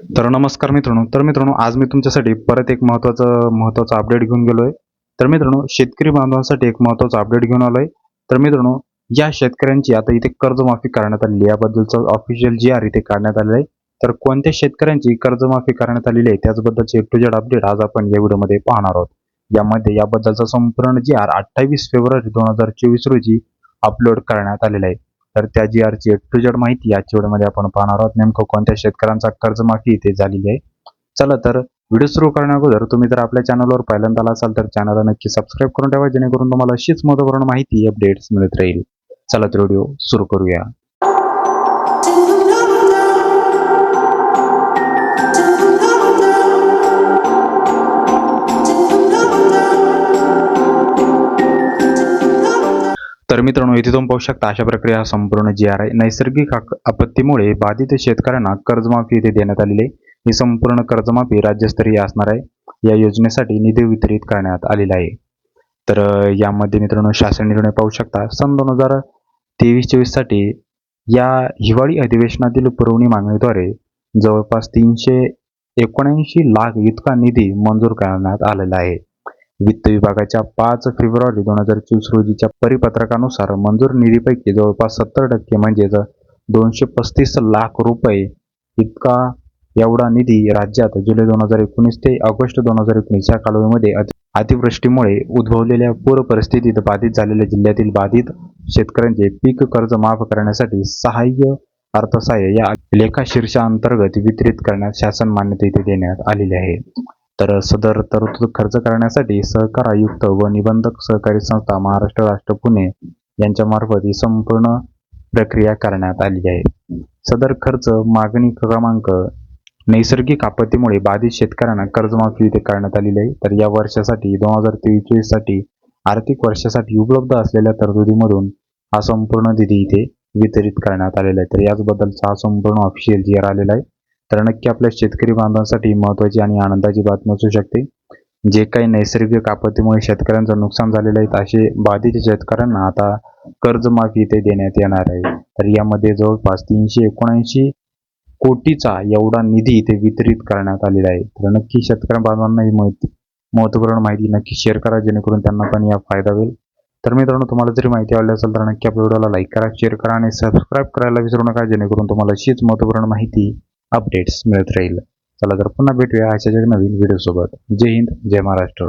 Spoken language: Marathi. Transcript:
तर नमस्कार मित्रांनो. तर मित्रांनो आज मी तुमच्यासाठी परत एक महत्त्वाचं महत्त्वाचं अपडेट घेऊन गेलो आहे तर मित्रांनो शेतकरी बांधवांसाठी एक महत्त्वाचं अपडेट घेऊन आलो आहे तर मित्रांनो या शेतकऱ्यांची आता इथे कर्जमाफी करण्यात आलेली याबद्दलचं ऑफिशियल जी आर इथे काढण्यात आलेलं आहे. तर कोणत्या शेतकऱ्यांची कर्जमाफी करण्यात आलेली आहे त्याचबद्दलचे एक टू जेड अपडेट आज आपण या व्हिडिओमध्ये पाहणार आहोत. यामध्ये याबद्दलचा संपूर्ण जी आर अठ्ठावीस फेब्रुवारी दोन हजार चोवीस रोजी अपलोड करण्यात आलेला आहे. तर त्या जी आरची ए टू जेड माहिती आजच्या व्हिडिओमध्ये आपण पाहणार आहोत. नेमकं कोणत्या शेतकऱ्यांचा कर्जमाफी इथे झालेली आहे? चला तर व्हिडिओ सुरू करण्याअगोदर तुम्ही जर आपल्या चॅनलवर पहिल्यांदा असाल तर चॅनलला नक्की सबस्क्राईब करून ठेवा जेणेकरून तुम्हाला अशीच महत्त्वपूर्ण माहिती अपडेट्स मिळत राहील. चला तर व्हिडिओ सुरू करूया. तर मित्रांनो इथे तुम्ही पाहू शकता अशा प्रकारे हा संपूर्ण जी आर आहे नैसर्गिक आपत्तीमुळे बाधित शेतकऱ्यांना कर्जमाफी इथे देण्यात आलेली आहे. ही संपूर्ण कर्जमाफी राज्यस्तरीय असणार आहे. या योजनेसाठी निधी वितरित करण्यात आलेला आहे. तर यामध्ये मित्रांनो शासन निर्णय पाहू शकता. सन दोन हजार तेवीस चोवीससाठी या हिवाळी अधिवेशनातील पुरवणी मागणीद्वारे जवळपास तीनशे एकोणऐंशी लाख इतका निधी मंजूर करण्यात आलेला आहे. वित्त विभागाच्या पाच फेब्रुवारी दोन हजार चोवीस रोजीच्या परिपत्रकानुसार मंजूर निधीपैकी जवळपास सत्तर टक्के म्हणजेच दोनशे पस्तीस लाख रुपये इतका एवढा निधी राज्यात जुलै दोन हजार एकोणीस ते ऑगस्ट दोन हजार एकोणीस या कालावधीमध्ये अतिवृष्टीमुळे उद्भवलेल्या पूर परिस्थितीत बाधित झालेल्या जिल्ह्यातील बाधित शेतकऱ्यांचे पीक कर्ज माफ करण्यासाठी सहाय्य अर्थसहाय्य या लेखा शीर्षाअंतर्गत वितरित करण्यास शासन मान्यता इथे देण्यात आलेली आहे. तर सदर तरतूद खर्च करण्यासाठी सहकार आयुक्त व निबंधक सहकारी संस्था महाराष्ट्र राष्ट्र पुणे यांच्यामार्फत ही संपूर्ण प्रक्रिया करण्यात आली आहे. सदर खर्च मागणी क्रमांक नैसर्गिक आपत्तीमुळे बाधित शेतकऱ्यांना कर्जमाफी इथे करण्यात आलेली आहे. तर या वर्षासाठी दोन हजार तेवीससाठी आर्थिक वर्षासाठी उपलब्ध असलेल्या तरतुदीमधून हा संपूर्ण निधी इथे वितरित करण्यात आलेला आहे. तर याचबद्दलचा हा संपूर्ण ऑफिशियल जी आलेला आहे तर नक्की आपल्या शेतकरी बांधवांसाठी महत्त्वाची आणि आनंदाची बातमी असू शकते. जे काही नैसर्गिक आपत्तीमुळे शेतकऱ्यांचं नुकसान झालेलं आहे असे बाधित शेतकऱ्यांना आता कर्जमाफी इथे देण्यात येणार आहे. तर यामध्ये जवळपास तीनशे एकोणऐंशी कोटीचा एवढा निधी इथे वितरित करण्यात आलेला आहे. तर नक्की शेतकरी बांधवांना ही माहिती महत्त्वपूर्ण माहिती नक्की शेअर करा जेणेकरून त्यांना पण या फायदा होईल. तर मित्रांनो तुम्हाला जरी माहिती आवडली असेल तर नक्की आपल्या व्हिडिओला लाईक करा शेअर करा आणि सबस्क्राईब करायला विसरू नका जेणेकरून तुम्हाला अशीच महत्त्वपूर्ण माहिती अपडेट्स मिळत राहील. चला तर पुन्हा भेटूया अशाच एक नवीन व्हिडिओसोबत जय हिंद जय महाराष्ट्र.